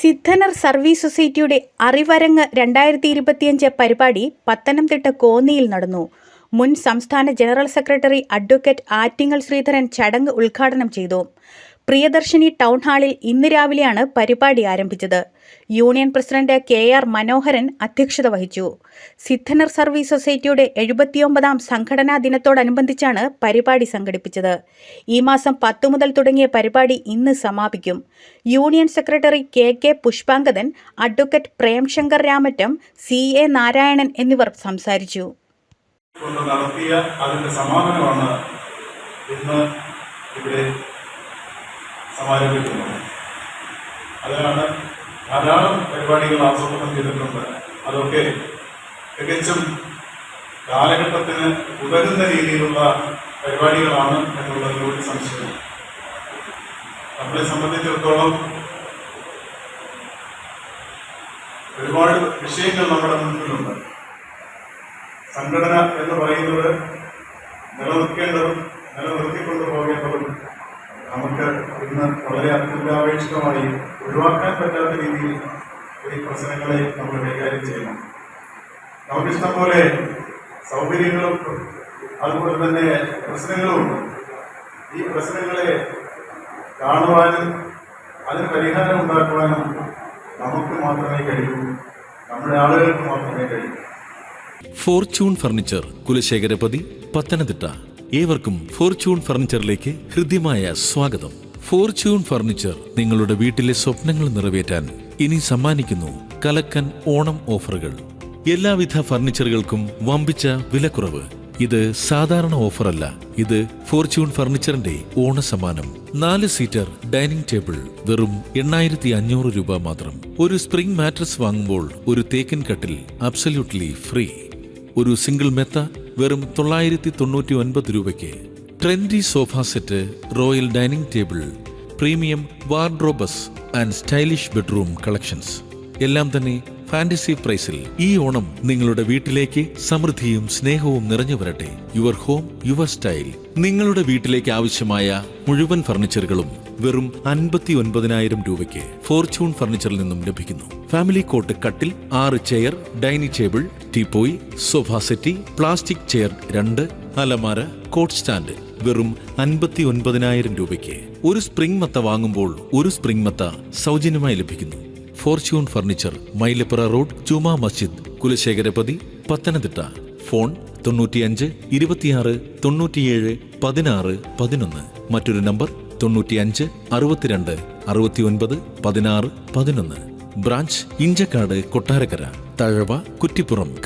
Siddhanar service സൊസൈറ്റിയുടെ അറിവരങ്ങ് രണ്ടായിരത്തി ഇരുപത്തിയഞ്ച് പരിപാടി പത്തനംതിട്ട കോന്നിയിൽ നടന്നു. മുൻ സംസ്ഥാന general secretary advocate Attingal Sreedharan ചടങ്ങ് ഉദ്ഘാടനം ചെയ്തു. പ്രിയദർശിനി ടൗൺ ഹാളിൽ ഇന്ന് രാവിലെയാണ് പരിപാടി ആരംഭിച്ചത്. Union president K R Manoharan അധ്യക്ഷത വഹിച്ചു. സിദ്ധനർ സർവീസ് സൊസൈറ്റിയുടെ എഴുപത്തിയൊമ്പതാം സംഘടനാ ദിനത്തോടനുബന്ധിച്ചാണ് പരിപാടി സംഘടിപ്പിച്ചത്. ഈ മാസം പത്തു മുതൽ തുടങ്ങിയ പരിപാടി ഇന്ന് സമാപിക്കും. Union secretary K K Pushpangadan advocate Premshankar Ramattom C A Narayanan എന്നിവർ സംസാരിച്ചു. ഇവിടെ സമാരംഭിക്കുന്നത് അതിനാണ് ധാരാളം പരിപാടികൾ ആസൂത്രണം ചെയ്തിട്ടുണ്ട്. അതൊക്കെ തികച്ചും കാലഘട്ടത്തിന് ഉതകുന്ന രീതിയിലുള്ള പരിപാടികളാണ് എന്നുള്ളതിലൂടെ സംശയം. നമ്മളെ സംബന്ധിച്ചിടത്തോളം ഒരുപാട് വിഷയങ്ങൾ നമ്മുടെ മുന്നിലുണ്ട് സംഘടന എന്ന് പറയുന്നത് നിലനിർത്തേണ്ടതും നിലനിർത്തിക്കൊണ്ടു പോകേണ്ടതും നമുക്ക് ഇന്ന് വളരെ അത്യന്താപേക്ഷിതമായി ഒഴിവാക്കാൻ പറ്റാത്ത രീതിയിൽ ഈ പ്രശ്നങ്ങളെ നമ്മൾ കൈകാര്യം ചെയ്യണം. നമുക്കിഷ്ടം പോലെ സൗകര്യങ്ങളും അതുപോലെ തന്നെ പ്രശ്നങ്ങളുമുണ്ട് ഈ പ്രശ്നങ്ങളെ കാണുവാനും അതിന് പരിഹാരം ഉണ്ടാക്കുവാനും നമുക്ക് മാത്രമേ കഴിയൂ. നമ്മുടെ ആളുകൾക്ക് മാത്രമേ കഴിയൂ. Fortune furniture Kulasekharapathy Pathanamthitta. ഏവർക്കും ഫോർച്യൂൺ ഫർണിച്ചറിലേക്ക് ഹൃദ്യമായ സ്വാഗതം. ഫോർച്യൂൺ ഫർണിച്ചർ നിങ്ങളുടെ വീട്ടിലെ സ്വപ്നങ്ങൾ നിറവേറ്റാൻ ഇനി സമ്മാനിക്കുന്നു കലക്കൻ ഓണം ഓഫറുകൾ. എല്ലാവിധ ഫർണിച്ചറുകൾക്കും വമ്പിച്ച വിലക്കുറവ്. ഇത് സാധാരണ ഓഫറല്ല. ഇത് ഫോർച്യൂൺ ഫർണിച്ചറിന്റെ ഓണസമ്മാനം. നാല് സീറ്റർ ഡൈനിങ് ടേബിൾ വെറും എണ്ണായിരത്തി അഞ്ഞൂറ് രൂപ മാത്രം. ഒരു സ്പ്രിംഗ് മാട്രസ് വാങ്ങുമ്പോൾ ഒരു തേക്കൻ കട്ടിൽ അബ്സല്യൂട്ട്ലി ഫ്രീ. ഒരു സിംഗിൾ മെത്ത വെറും തൊള്ളായിരത്തി തൊണ്ണൂറ്റി ഒൻപത് രൂപയ്ക്ക്. Trendy sofa set royal dining table premium wardrobes and stylish bedroom collections എല്ലാം തന്നെ ഫാന്റസി പ്രൈസിൽ ഈ ഓണം നിങ്ങളുടെ വീട്ടിലേക്ക് സമൃദ്ധിയും സ്നേഹവും നിറഞ്ഞു വരട്ടെ. യുവർ ഹോം യുവർ സ്റ്റൈൽ നിങ്ങളുടെ വീട്ടിലേക്ക് ആവശ്യമായ മുഴുവൻ ഫർണിച്ചറുകളും വെറും അൻപത്തി ഒൻപതിനായിരം രൂപയ്ക്ക് ഫോർച്യൂൺ ഫർണിച്ചറിൽ നിന്നും ലഭിക്കുന്നു. ഫാമിലി കോട്ട് കട്ടിൽ ആറ് chair dining table teapoy sofa settee plastic chair രണ്ട് അലമാര കോട്ട് സ്റ്റാൻഡ് വെറും അൻപത്തി ഒൻപതിനായിരം രൂപയ്ക്ക്. ഒരു സ്പ്രിംഗ് മത്ത വാങ്ങുമ്പോൾ ഒരു സ്പ്രിംഗ് മത്ത സൗജന്യമായി ലഭിക്കുന്നു. Fortune furniture Mylapra road Juma Masjid Kulasekharapathy Pathanamthitta. Phone തൊണ്ണൂറ്റിയഞ്ച് ഇരുപത്തിയാറ് തൊണ്ണൂറ്റിയേഴ് പതിനാറ് പതിനൊന്ന്. മറ്റൊരു നമ്പർ തൊണ്ണൂറ്റിയഞ്ച് അറുപത്തിരണ്ട് അറുപത്തിയൊൻപത് പതിനാറ് പതിനൊന്ന്. ബ്രാഞ്ച് ഇഞ്ചക്കാട് കൊട്ടാരക്കര. തഴവ കുറ്റിപ്പുറം.